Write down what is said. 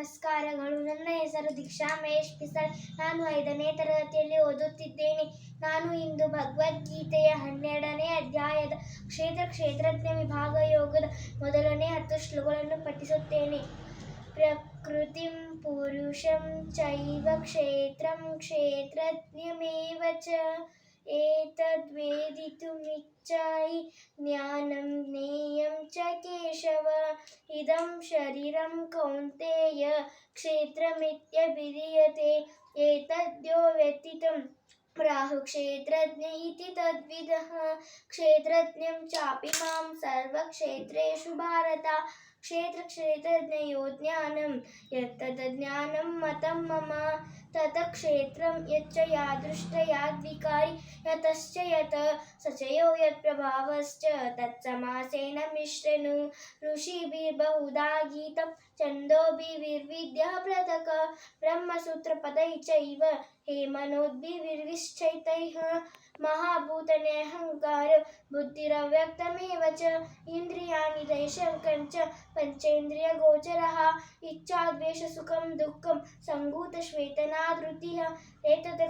ನಮಸ್ಕಾರಗಳು. ನನ್ನ ಹೆಸರು ದೀಕ್ಷಾ ಮಹೇಶ್ ಪಿಸಲ್. ನಾನು ಐದನೇ ತರಗತಿಯಲ್ಲಿ ಓದುತ್ತಿದ್ದೇನೆ. ನಾನು ಇಂದು ಭಗವದ್ಗೀತೆಯ ಹನ್ನೆರಡನೇ ಅಧ್ಯಾಯದ ಕ್ಷೇತ್ರ ಕ್ಷೇತ್ರಜ್ಞ ವಿಭಾಗ ಯೋಗದ ಮೊದಲನೇ ಹತ್ತು ಶ್ಲೋಕಗಳನ್ನು ಪಠಿಸುತ್ತೇನೆ. ಪ್ರಕೃತಿಂ ಪುರುಷಂ ಚೈವ ಕ್ಷೇತ್ರಂ ಕ್ಷೇತ್ರಜ್ಞಮೇವ ಚ ಏತದ್ವೇದಿತುಮಿಚ್ಛಾಯಿ ಜ್ಞಾನ इदं शरीरं कौन्तेय क्षेत्रमित्यभिधीयते। एतद्यो व्यथितं प्राहुक्षेत्रज्ञ इति तद्विदः। क्षेत्रज्ञं चापि माँ सर्वक्षेत्रेषु भारत। क्षेत्रक्षेत्रज्ञयो ज्ञानं मत मतं मम। तदक्षेत्रं यच्च यादृष्टयाद्विकारी यतश्च यत सचयो यत्प्रभावश्च तत्समासेन मिश्रेणु। ऋषिभिर्बहुधा गीतं छन्दोभिर्विद्यः पृथक्। ब्रह्मसूत्रपदै चैव हेमनोद्भिर्विश्चैतैः। महाभूतनेऽहङ्कार बुद्धिरव्यक्तमेव च। इन्द्रियाणि पञ्चेन्द्रियगोचरः। इच्छाद्वेषसुखं दुःखं सङ्गूतश्वेतना। Madrutinha, leite de